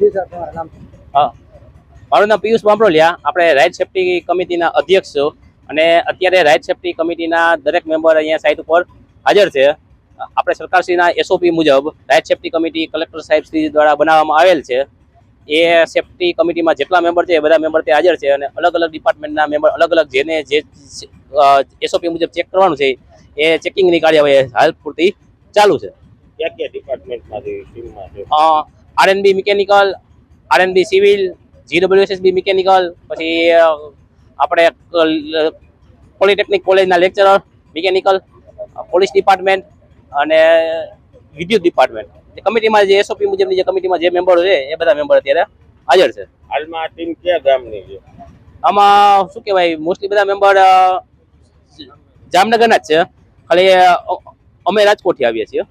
સાહેબ તમારા નામ? હા. મારું નામ પિયુષ બાંભરોલિયા આપણે રાઇડ સેફ્ટી કમિટીના અધ્યક્ષ છો. અને અત્યારે રાઇડ સેફ્ટી કમિટીના દરેક મેમ્બર અહીંયા સાઇટ ઉપર હાજર છે. આપણે સરકારશ્રીના એસઓપી મુજબ રાઇડ સેફ્ટી કમિટી કલેક્ટર સાહેબ શ્રી દ્વારા બનાવવામાં આવેલ છે. એ સેફ્ટી કમિટીમાં જેટલા મેમ્બર છે એ બધા મેમ્બર ત્યાં હાજર છે અને અલગ અલગ ડિપાર્ટમેન્ટના મેમ્બર અલગ અલગ જેને જે એસઓપી મુજબ ચેક કરવાનું છે એ ચેકિંગની કાર્યવાહી હાલ પૂરતી ચાલુ છે. ક્યાં ક્યાં ડિપાર્ટમેન્ટમાંથી ટીમમાં છે? RNB mechanical RNB civil GWSSB mechanical પછી આપણે પોલિટેકનિક કોલેજના લેક્ચરર મિકેનિકલ પોલીસ ડિપાર્ટમેન્ટ અને વિદ્યુત ડિપાર્ટમેન્ટ જે કમિટીમાં જે એસઓપી મુજબની જે કમિટીમાં જે મેમ્બરો છે એ બધા મેમ્બર અત્યારે હાજર છે. હાલમાં ટીમ કયા ગામની છે? આમાં શું કહેવાય મોસ્ટલી બધા મેમ્બર જામનગરના જ છે. ખાલી અમે રાજકોટથી આવીએ છીએ.